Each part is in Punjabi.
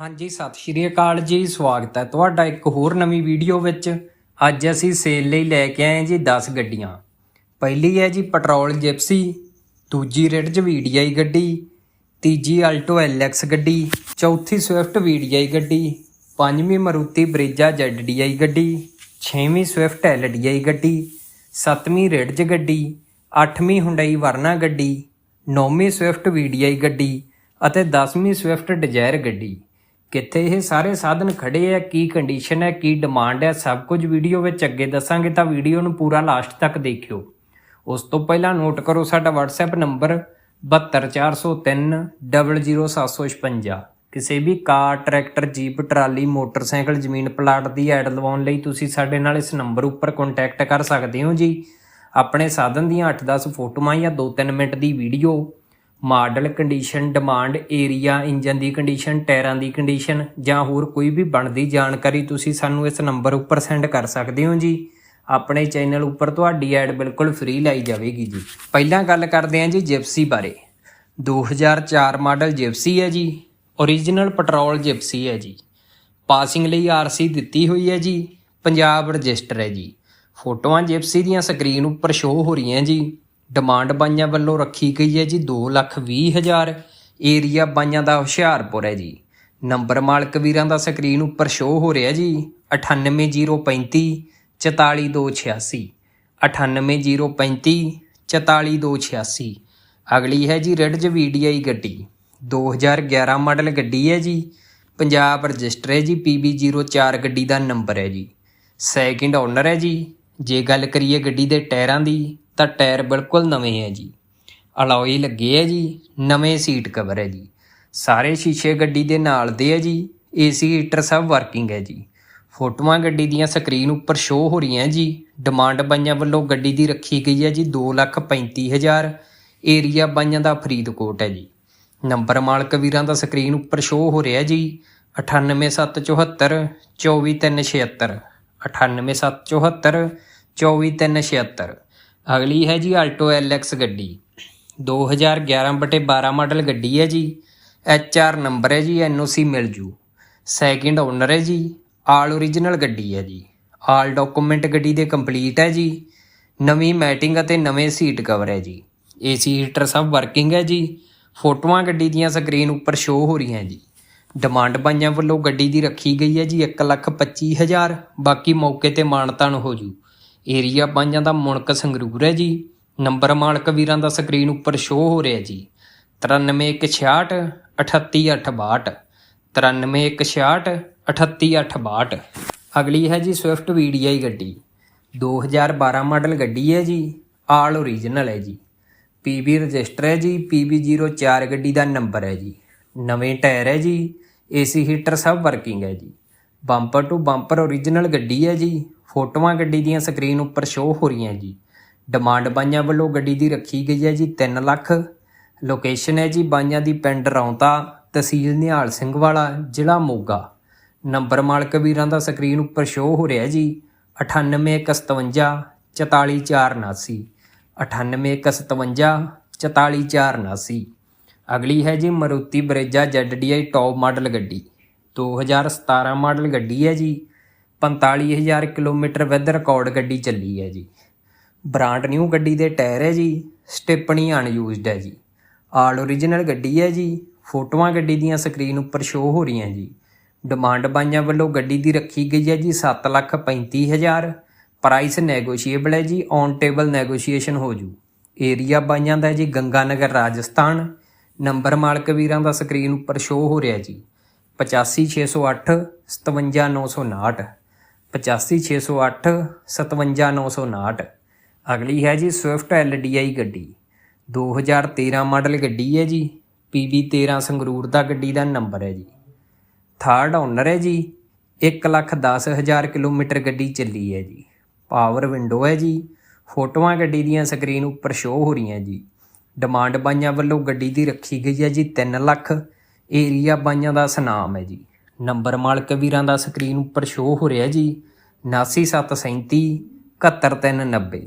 ਹਾਂਜੀ, ਸਤਿ ਸ਼੍ਰੀ ਅਕਾਲ ਜੀ, ਸਵਾਗਤ ਹੈ ਤੁਹਾਡਾ ਇੱਕ ਹੋਰ ਨਵੀਂ ਵੀਡੀਓ ਵਿੱਚ। ਅੱਜ ਅਸੀਂ ਸੇਲ ਲਈ ਲੈ ਕੇ ਆਏ ਜੀ 10 ਗੱਡੀਆਂ। ਪਹਿਲੀ ਹੈ ਜੀ ਪੈਟਰੋਲ ਜਿਪਸੀ, ਦੂਜੀ ਰਿਡਜ ਵੀਡੀਆਈ ਗੱਡੀ, ਤੀਜੀ ਆਲਟੋ ਐਲਐਕਸ ਗੱਡੀ, ਚੌਥੀ ਸਵਿਫਟ ਵੀਡੀਆਈ ਗੱਡੀ, ਪੰਜਵੀਂ ਮਰੂਤੀ ਬ੍ਰੇਜਾ ਜ਼ੈਡਡੀਆਈ ਗੱਡੀ, ਛੇਵੀਂ ਸਵਿਫਟ ਐਲਡੀਆਈ ਗੱਡੀ, ਸੱਤਵੀਂ ਰਿਡਜ ਗੱਡੀ, ਅੱਠਵੀਂ ਹੁੰਡਈ ਵਰਨਾ ਗੱਡੀ, ਨੌਵੀਂ ਸਵਿਫਟ ਵੀਡੀਆਈ ਗੱਡੀ ਅਤੇ 10ਵੀਂ ਸਵਿਫਟ ਡਿਜ਼ਾਇਰ ਗੱਡੀ। ਕਿੱਥੇ ਇਹ ਸਾਰੇ ਸਾਧਨ ਖੜੇ ਆ, ਕੀ ਕੰਡੀਸ਼ਨ ਹੈ ਕੀ ਡਿਮਾਂਡ ਹੈ ਸਭ ਕੁਝ ਵੀਡੀਓ ਵਿੱਚ ਅੱਗੇ ਦੱਸਾਂਗੇ ਤਾਂ ਵੀਡੀਓ ਨੂੰ ਪੂਰਾ ਲਾਸਟ ਤੱਕ ਦੇਖਿਓ। ਉਸ ਤੋਂ ਪਹਿਲਾਂ ਨੋਟ ਕਰੋ ਸਾਡਾ WhatsApp ਨੰਬਰ 72403 00756 ਕਿਸੇ ਵੀ car tractor jeep trolley, motorcycle, ਜ਼ਮੀਨ ਪਲਾਟ ਦੀ ਐਡ ਲਵਾਉਣ ਲਈ ਤੁਸੀਂ ਸਾਡੇ ਨਾਲ ਇਸ ਨੰਬਰ ਉੱਪਰ ਕੰਟੈਕਟ ਕਰ ਸਕਦੇ ਹੋ ਜੀ। ਆਪਣੇ ਸਾਧਨ ਦੀਆਂ 8-10 ਫੋਟੋਆਂ ਜਾਂ 2-3 ਮਿੰਟ ਦੀ video model condition demand area engine ਦੀ ਕੰਡੀਸ਼ਨ ਟਾਇਰਾਂ ਦੀ ਕੰਡੀਸ਼ਨ ਜਾਂ ਹੋਰ ਕੋਈ ਵੀ ਬਣਦੀ ਜਾਣਕਾਰੀ ਤੁਸੀਂ ਸਾਨੂੰ ਇਸ ਨੰਬਰ ਉੱਪਰ ਸੈਂਡ ਕਰ ਸਕਦੇ ਹੋ ਜੀ। ਆਪਣੇ ਚੈਨਲ ਉੱਪਰ ਤੁਹਾਡੀ ਐਡ ਬਿਲਕੁਲ ਫ੍ਰੀ ਲਾਈ ਜਾਵੇਗੀ ਜੀ। ਪਹਿਲਾਂ ਗੱਲ ਕਰਦੇ ਹਾਂ ਜੀ ਜਿਪਸੀ ਬਾਰੇ। 2004 ਮਾਡਲ ਜਿਪਸੀ ਹੈ ਜੀ। ਓਰੀਜਨਲ ਪੈਟਰੋਲ ਜਿਪਸੀ ਹੈ ਜੀ। ਪਾਸਿੰਗ ਲਈ ਆਰਸੀ ਦਿੱਤੀ ਹੋਈ ਹੈ ਜੀ। ਪੰਜਾਬ ਰਜਿਸਟਰ ਹੈ ਜੀ। ਫੋਟੋਆਂ ਜਿਪਸੀ ਦੀਆਂ ਸਕਰੀਨ ਉੱਪਰ ਸ਼ੋਅ ਹੋ ਰਹੀਆਂ ਜੀ। ਡਿਮਾਂਡ ਬਾਈਆਂ ਵੱਲੋਂ ਰੱਖੀ ਗਈ ਹੈ ਜੀ 220000 ਏਰੀਆ ਬਾਈਆਂ ਦਾ ਹੁਸ਼ਿਆਰਪੁਰ ਹੈ ਜੀ। ਨੰਬਰ ਮਾਲਕ ਵੀਰਾਂ ਦਾ ਸਕਰੀਨ ਉੱਪਰ ਸ਼ੋਅ ਹੋ ਰਿਹਾ ਜੀ 98035 44286 98035 44286 ਅਗਲੀ ਹੈ ਜੀ ਰੈਡਜ ਵੀਡੀਆਈ ਗੱਡੀ। 2011 ਮਾਡਲ ਗੱਡੀ ਹੈ ਜੀ। ਪੰਜਾਬ ਰਜਿਸਟਰ ਹੈ ਜੀ PB04 ਗੱਡੀ ਦਾ ਨੰਬਰ ਹੈ ਜੀ। ਸੈਕਿੰਡ ਓਨਰ ਹੈ ਜੀ। ਜੇ ਗੱਲ ਕਰੀਏ ਗੱਡੀ ਦੇ ਟਾਇਰਾਂ ਦੀ ਤਾਂ ਟਾਇਰ ਬਿਲਕੁਲ ਨਵੇਂ ਹੈ ਜੀ। ਅਲੋਈ ਲੱਗੇ ਹੈ ਜੀ, ਨਵੇਂ ਸੀਟ ਕਵਰ ਹੈ ਜੀ। ਸਾਰੇ ਸ਼ੀਸ਼ੇ ਗੱਡੀ ਦੇ ਨਾਲ ਦੇ ਹੈ ਜੀ, ਏਸੀ ਹੀਟਰ ਸਭ ਵਰਕਿੰਗ ਹੈ ਜੀ। ਫੋਟੋਆਂ ਗੱਡੀ ਦੀਆਂ ਸਕਰੀਨ ਉੱਪਰ ਸ਼ੋਅ ਹੋ ਰਹੀਆਂ ਜੀ। ਡਿਮਾਂਡ ਬਾਈਆਂ ਵੱਲੋਂ ਗੱਡੀ ਦੀ ਰੱਖੀ ਗਈ ਹੈ ਜੀ 235000 ਏਰੀਆ ਬਾਈਆਂ ਦਾ ਫਰੀਦਕੋਟ ਹੈ ਜੀ। ਨੰਬਰ ਮਾਲਕ ਵੀਰਾਂ ਦਾ ਸਕਰੀਨ ਉੱਪਰ ਸ਼ੋਅ ਹੋ ਰਿਹਾ ਜੀ 98774 24376 98774 24376 ਅਗਲੀ ਹੈ ਜੀ ਆਲਟੋ ਐਲਐਕਸ ਗੱਡੀ। 2011 ਬਟੇ 12 ਮਾਡਲ ਗੱਡੀ ਹੈ ਜੀ। ਐਚਆਰ ਨੰਬਰ ਹੈ ਜੀ ਐਨਓਸੀ ਮਿਲ ਜੂ। ਸੈਕਿੰਡ ਓਨਰ ਹੈ ਜੀ ਆਲ ਓਰੀਜਨਲ ਗੱਡੀ ਹੈ ਜੀ। ਆਲ ਡਾਕੂਮੈਂਟ ਗੱਡੀ ਦੇ ਕੰਪਲੀਟ ਹੈ ਜੀ। ਨਵੀਂ ਮੈਟਿੰਗ ਅਤੇ ਨਵੇਂ ਸੀਟ ਕਵਰ ਹੈ ਜੀ। ਏਸੀ ਹੀਟਰ ਸਭ ਵਰਕਿੰਗ ਹੈ ਜੀ। ਫੋਟੋਆਂ ਗੱਡੀ ਦੀਆਂ ਸਕਰੀਨ ਉੱਪਰ ਸ਼ੋਅ ਹੋ ਰਹੀਆਂ ਜੀ। ਡਿਮਾਂਡ ਬਾਈਆਂ ਵੱਲੋਂ ਗੱਡੀ ਦੀ ਰੱਖੀ ਗਈ ਹੈ ਜੀ 125000 ਬਾਕੀ ਮੌਕੇ ਤੇ ਮਾਨਤਾਨ ਹੋ ਜੂ। ਏਰੀਆ ਪੰਜਾਂ ਦਾ ਮੁਣਕ ਸੰਗਰੂਰ ਹੈ ਜੀ। ਨੰਬਰ ਮਾਲਕ ਵੀਰਾਂ ਦਾ ਸਕਰੀਨ ਉੱਪਰ ਸ਼ੋਅ ਹੋ ਰਿਹਾ ਜੀ। 9316 38862 9316 38862 ਅਗਲੀ ਹੈ ਜੀ ਸਵਿਫਟ ਵੀਡੀਆਈ ਗੱਡੀ। 2012 ਮਾਡਲ ਗੱਡੀ ਹੈ ਜੀ। ਆਲ ਓਰੀਜਨਲ ਹੈ ਜੀ। ਪੀਬੀ ਰਜਿਸਟਰ ਹੈ ਜੀ। PB04 ਗੱਡੀ ਦਾ ਨੰਬਰ ਹੈ ਜੀ। ਨਵੇਂ ਟਾਇਰ ਹੈ ਜੀ। ਏਸੀ ਹੀਟਰ ਸਭ ਵਰਕਿੰਗ ਹੈ ਜੀ। ਬੰਪਰ ਟੂ ਬੰਪਰ ਓਰੀਜਨਲ ਗੱਡੀ ਹੈ ਜੀ। ਫੋਟੋਆਂ ਗੱਡੀ ਦੀਆਂ ਸਕਰੀਨ ਉੱਪਰ ਸ਼ੋਅ ਹੋ ਰਹੀਆਂ ਜੀ। ਡਿਮਾਂਡ ਬਾਈਆਂ ਵੱਲੋਂ ਗੱਡੀ ਦੀ ਰੱਖੀ ਗਈ ਹੈ ਜੀ 3 ਲੱਖ। ਲੋਕੇਸ਼ਨ ਹੈ ਜੀ ਬਾਈਆਂ ਦੀ ਪਿੰਡ ਰੌਂਤਾ, ਤਹਿਸੀਲ ਨਿਹਾਲ ਸਿੰਘ ਵਾਲਾ, ਜ਼ਿਲ੍ਹਾ ਮੋਗਾ। ਨੰਬਰ ਮਾਲਕ ਵੀਰਾਂ ਦਾ ਸਕਰੀਨ ਉੱਪਰ ਸ਼ੋਅ ਹੋ ਰਿਹਾ ਜੀ। 9857 44479 9857 44479 ਅਗਲੀ ਹੈ ਜੀ Maruti Brezza ZDI top model ਗੱਡੀ। 2017 ਮਾਡਲ ਗੱਡੀ ਹੈ ਜੀ। 45000 ਕਿਲੋਮੀਟਰ ਵਿਦ ਰਿਕਾਰਡ ਗੱਡੀ ਚੱਲੀ ਹੈ ਜੀ। ਬ੍ਰਾਂਡ ਨਿਊ ਗੱਡੀ ਦੇ ਟਾਇਰ ਹੈ ਜੀ। ਸਟਿਪਣੀ ਅਨਯੂਜ਼ਡ ਹੈ ਜੀ। ਆਲ ਓਰੀਜਨਲ ਗੱਡੀ ਹੈ ਜੀ। ਫੋਟੋਆਂ ਗੱਡੀ ਦੀਆਂ ਸਕਰੀਨ ਉੱਪਰ ਸ਼ੋਅ ਹੋ ਰਹੀਆਂ ਜੀ। ਡਿਮਾਂਡ ਬਾਈਆਂ ਵੱਲੋਂ ਗੱਡੀ ਦੀ ਰੱਖੀ ਗਈ ਹੈ ਜੀ 735000 ਪ੍ਰਾਈਸ ਨੈਗੋਸ਼ੀਏਬਲ ਹੈ ਜੀ। ਔਨ ਟੇਬਲ ਨੈਗੋਸ਼ੀਏਸ਼ਨ ਹੋ ਜੂ। ਏਰੀਆ ਬਾਈਆਂ ਦਾ ਹੈ ਜੀ ਗੰਗਾਨਗਰ ਰਾਜਸਥਾਨ। ਨੰਬਰ ਮਾਲਕ ਵੀਰਾਂ ਦਾ ਸਕਰੀਨ ਉੱਪਰ ਸ਼ੋਅ ਹੋ ਰਿਹਾ ਜੀ। 85608 57959 85608 57959 ਅਗਲੀ ਹੈ ਜੀ ਸਵਿਫਟ ਐਲਡੀਆਈ ਗੱਡੀ। 2013 ਮਾਡਲ ਗੱਡੀ ਹੈ ਜੀ। PB13 ਸੰਗਰੂਰ ਦਾ ਗੱਡੀ ਦਾ ਨੰਬਰ ਹੈ ਜੀ। ਥਰਡ ਓਨਰ ਹੈ ਜੀ। 110000 ਕਿਲੋਮੀਟਰ ਗੱਡੀ ਚੱਲੀ ਹੈ ਜੀ। ਪਾਵਰ ਵਿੰਡੋ ਹੈ ਜੀ। ਫੋਟੋਆਂ ਗੱਡੀ ਦੀਆਂ ਸਕਰੀਨ ਉੱਪਰ ਸ਼ੋਅ ਹੋ ਰਹੀਆਂ ਜੀ। ਡਿਮਾਂਡ ਬਾਈਆਂ ਵੱਲੋਂ ਗੱਡੀ ਦੀ ਰੱਖੀ ਗਈ ਹੈ ਜੀ 3 ਲੱਖ। ਏਰੀਆ ਬਾਈਆਂ ਦਾ ਸਨਾਮ ਹੈ ਜੀ। ਨੰਬਰ ਮਾਲਕ ਵੀਰਾਂ ਦਾ ਸਕਰੀਨ ਉੱਪਰ ਸ਼ੋਅ ਹੋ ਰਿਹਾ ਜੀ। 99737 71390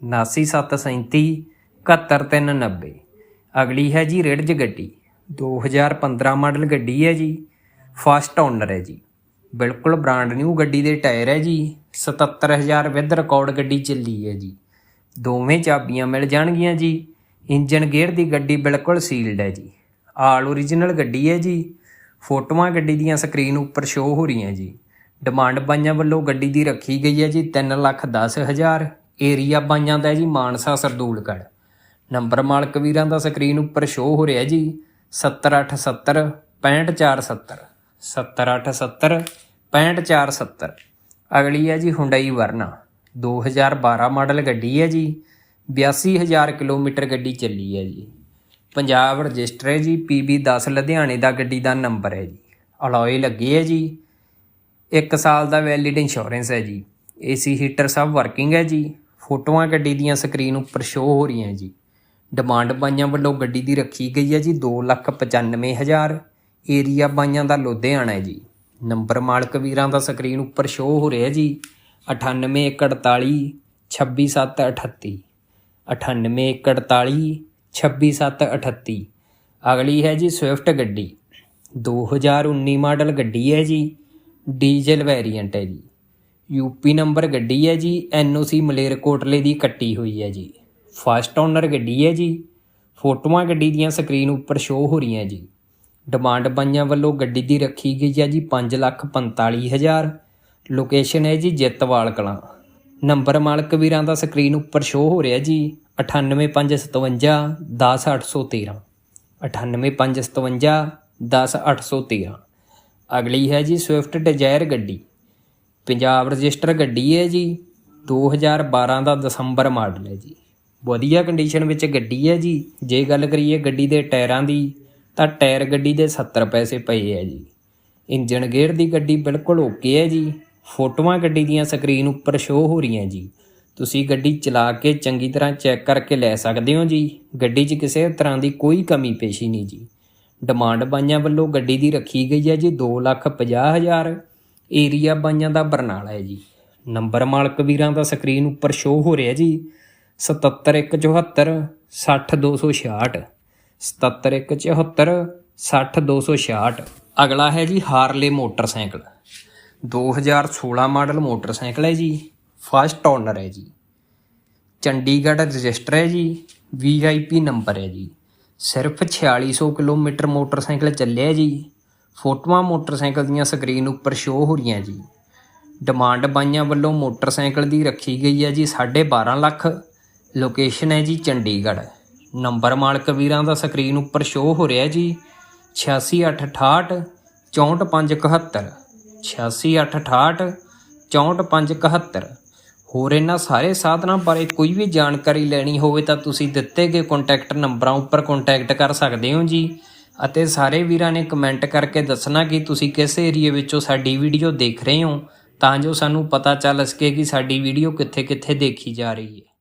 99737 71390 ਅਗਲੀ ਹੈ ਜੀ ਰਿਡਜ ਗੱਡੀ। 2015 ਮਾਡਲ ਗੱਡੀ ਹੈ ਜੀ। ਫਸਟ ਓਨਰ ਹੈ ਜੀ। ਬਿਲਕੁਲ ਬ੍ਰਾਂਡ ਨਿਊ ਗੱਡੀ ਦੇ ਟਾਇਰ ਹੈ ਜੀ। 77000 ਵਿਦ ਰਿਕਾਰਡ ਗੱਡੀ ਚੱਲੀ ਹੈ ਜੀ। ਦੋਵੇਂ ਚਾਬੀਆਂ ਮਿਲ ਜਾਣਗੀਆਂ ਜੀ। ਇੰਜਨ ਗੇਅਰ ਦੀ ਗੱਡੀ ਬਿਲਕੁਲ ਸੀਲਡ ਹੈ ਜੀ। ਆਲ ਓਰੀਜਨਲ ਗੱਡੀ ਹੈ ਜੀ। ਫੋਟੋਆਂ ਗੱਡੀ ਦੀਆਂ ਸਕਰੀਨ ਉੱਪਰ ਸ਼ੋ ਹੋ ਰਹੀਆਂ ਜੀ। ਡਿਮਾਂਡ ਬਾਈਆਂ ਵੱਲੋਂ ਗੱਡੀ ਦੀ ਰੱਖੀ ਗਈ ਹੈ ਜੀ 3 ਲੱਖ ਦਸ ਹਜ਼ਾਰ। ਏਰੀਆ ਬਾਈਆਂ ਦਾ ਹੈ ਜੀ ਮਾਨਸਾ ਸਰਦੂਲਗੜ੍ਹ। ਨੰਬਰ ਮਾਲਕ ਵੀਰਾਂ ਦਾ ਸਕਰੀਨ ਉੱਪਰ ਸ਼ੋ ਹੋ ਰਿਹਾ ਜੀ। 7870 65470 7870 65470 ਅਗਲੀ ਹੈ ਜੀ ਹੁੰਡਈ ਵਰਨਾ 2012 ਮਾਡਲ ਗੱਡੀ ਹੈ ਜੀ। 82000 ਕਿਲੋਮੀਟਰ ਗੱਡੀ ਚੱਲੀ ਹੈ ਜੀ। ਪੰਜਾਬ ਰਜਿਸਟਰ ਹੈ ਜੀ PB10 ਲੁਧਿਆਣੇ ਦਾ ਗੱਡੀ ਦਾ ਨੰਬਰ ਹੈ ਜੀ। ਅਲੋਏ ਲੱਗੀ ਹੈ ਜੀ। 1 ਸਾਲ ਦਾ ਵੈਲਿਡ ਇੰਸ਼ੋਰੈਂਸ ਹੈ ਜੀ। ਏਸੀ ਹੀਟਰ ਸਭ ਵਰਕਿੰਗ ਹੈ ਜੀ। ਫੋਟੋਆਂ ਗੱਡੀ ਦੀਆਂ ਸਕਰੀਨ ਉੱਪਰ ਸ਼ੋਅ ਹੋ ਰਹੀਆਂ ਜੀ। ਡਿਮਾਂਡ ਬਾਈਆਂ ਵੱਲੋਂ ਗੱਡੀ ਦੀ ਰੱਖੀ ਗਈ ਹੈ ਜੀ 295000 ਏਰੀਆ ਬਾਈਆਂ ਦਾ ਲੁਧਿਆਣਾ ਹੈ ਜੀ। ਨੰਬਰ ਮਾਲਕ ਵੀਰਾਂ ਦਾ ਸਕਰੀਨ ਉੱਪਰ ਸ਼ੋਅ ਹੋ ਰਿਹਾ ਜੀ। 9841 26738 9841 26738 ਅਗਲੀ ਹੈ ਜੀ ਸਵਿਫਟ ਗੱਡੀ। 2019 ਮਾਡਲ ਗੱਡੀ ਹੈ ਜੀ। ਡੀਜ਼ਲ ਵੈਰੀਐਂਟ ਹੈ ਜੀ। ਯੂਪੀ ਨੰਬਰ ਗੱਡੀ ਹੈ ਜੀ। ਐਨਓਸੀ ਮਲੇਰਕੋਟਲੇ ਦੀ ਕੱਟੀ ਹੋਈ ਹੈ ਜੀ। ਫਸਟ ਓਨਰ ਗੱਡੀ ਹੈ ਜੀ। ਫੋਟੋਆਂ ਗੱਡੀ ਦੀਆਂ ਸਕਰੀਨ ਉੱਪਰ ਸ਼ੋ ਹੋ ਰਹੀਆਂ ਜੀ। ਡਿਮਾਂਡ ਬਾਈਆਂ ਵੱਲੋਂ ਗੱਡੀ ਦੀ ਰੱਖੀ ਗਈ ਹੈ ਜੀ 545000 ਲੋਕੇਸ਼ਨ ਹੈ ਜੀ ਜਿੱਤਵਾਲ ਕਲਾਂ। ਨੰਬਰ ਮਾਲਕ ਵੀਰਾਂ ਦਾ ਸਕਰੀਨ ਉੱਪਰ ਸ਼ੋ ਹੋ ਰਿਹਾ ਜੀ। 98557 10813 98557 10813 ਅਗਲੀ ਹੈ ਜੀ ਸਵਿਫਟ ਡਿਜ਼ਾਇਰ ਗੱਡੀ। ਪੰਜਾਬ ਰਜਿਸਟਰ ਗੱਡੀ ਹੈ ਜੀ 2012 ਦਾ ਦਸੰਬਰ ਮਾਡਲ ਹੈ ਜੀ। ਵਧੀਆ ਕੰਡੀਸ਼ਨ ਵਿੱਚ ਗੱਡੀ ਹੈ ਜੀ। ਜੇ ਗੱਲ ਕਰੀਏ ਗੱਡੀ ਦੇ ਟਾਇਰਾਂ ਦੀ, ਤਾਂ ਟਾਇਰ ਗੱਡੀ ਦੇ 70 ਪੈਸੇ ਪਏ ਹੈ ਜੀ। ਇੰਜਨ ਗੇਅਰ ਦੀ ਗੱਡੀ ਬਿਲਕੁਲ ਓਕੇ ਹੈ ਜੀ। ਫੋਟੋਆਂ ਗੱਡੀ ਦੀਆਂ ਸਕਰੀਨ ਉੱਪਰ ਸ਼ੋ ਹੋ ਰਹੀਆਂ ਜੀ। ਤੁਸੀਂ ਗੱਡੀ ਚਲਾ ਕੇ ਚੰਗੀ ਤਰ੍ਹਾਂ ਚੈੱਕ ਕਰਕੇ ਲੈ ਸਕਦੇ ਹੋ ਜੀ। ਗੱਡੀ 'ਚ ਕਿਸੇ ਤਰ੍ਹਾਂ ਦੀ ਕੋਈ ਕਮੀ ਪੇਸ਼ੀ ਨਹੀਂ ਜੀ। ਡਿਮਾਂਡ ਬਾਈਆਂ ਵੱਲੋਂ ਗੱਡੀ ਦੀ ਰੱਖੀ ਗਈ ਹੈ ਜੀ 250000 ਏਰੀਆ ਬਾਈਆਂ ਦਾ ਬਰਨਾਲਾ ਹੈ ਜੀ। ਨੰਬਰ ਮਾਲਕ ਵੀਰਾਂ ਦਾ ਸਕਰੀਨ ਉੱਪਰ ਸ਼ੋ ਹੋ ਰਿਹਾ ਜੀ। 77174 60266 77174 60266 ਅਗਲਾ ਹੈ ਜੀ ਹਾਰਲੇ ਮੋਟਰਸਾਈਕਲ। 2016 ਮਾਡਲ ਮੋਟਰਸਾਈਕਲ ਹੈ ਜੀ। ਫਸਟ ਓਨਰ ਹੈ ਜੀ। ਚੰਡੀਗੜ੍ਹ ਰਜਿਸਟਰ ਹੈ ਜੀ, ਵੀਆਈਪੀ ਨੰਬਰ ਹੈ ਜੀ। ਸਿਰਫ 4600 ਕਿਲੋਮੀਟਰ ਮੋਟਰਸਾਈਕਲ ਚੱਲਿਆ ਜੀ। ਫੋਟੋਆਂ ਮੋਟਰਸਾਈਕਲ ਦੀਆਂ ਸਕਰੀਨ ਉੱਪਰ ਸ਼ੋ ਹੋ ਰਹੀਆਂ ਜੀ। ਡਿਮਾਂਡ ਬਾਈਆਂ ਵੱਲੋਂ ਮੋਟਰਸਾਈਕਲ ਦੀ ਰੱਖੀ ਗਈ ਹੈ ਜੀ 12.5 ਲੱਖ। ਲੋਕੇਸ਼ਨ ਹੈ ਜੀ ਚੰਡੀਗੜ੍ਹ। ਨੰਬਰ ਮਾਲਕ ਵੀਰਾਂ ਦਾ ਸਕਰੀਨ ਉੱਪਰ ਸ਼ੋ ਹੋ ਰਿਹਾ ਜੀ। 8668 64571 8668 64571 ਹੋਰ ਇਹਨਾਂ ਸਾਰੇ ਸਾਧਨਾਂ ਬਾਰੇ ਕੋਈ ਵੀ ਜਾਣਕਾਰੀ ਲੈਣੀ ਹੋਵੇ ਤਾਂ ਤੁਸੀਂ ਦਿੱਤੇ ਗਏ ਕੰਟੈਕਟ ਨੰਬਰਾਂ ਉੱਪਰ ਕੰਟੈਕਟ ਕਰ ਸਕਦੇ ਹੋ ਜੀ। ਅਤੇ ਸਾਰੇ ਵੀਰਾਂ ਨੇ ਕਮੈਂਟ ਕਰਕੇ ਦੱਸਣਾ ਕਿ ਤੁਸੀਂ ਕਿਸ ਏਰੀਏ ਵਿੱਚੋਂ ਸਾਡੀ ਵੀਡੀਓ ਦੇਖ ਰਹੇ ਹੋ, ਤਾਂ ਜੋ ਸਾਨੂੰ ਪਤਾ ਚੱਲ ਸਕੇ ਕਿ ਸਾਡੀ ਵੀਡੀਓ ਕਿੱਥੇ-ਕਿੱਥੇ ਦੇਖੀ ਜਾ ਰਹੀ ਹੈ।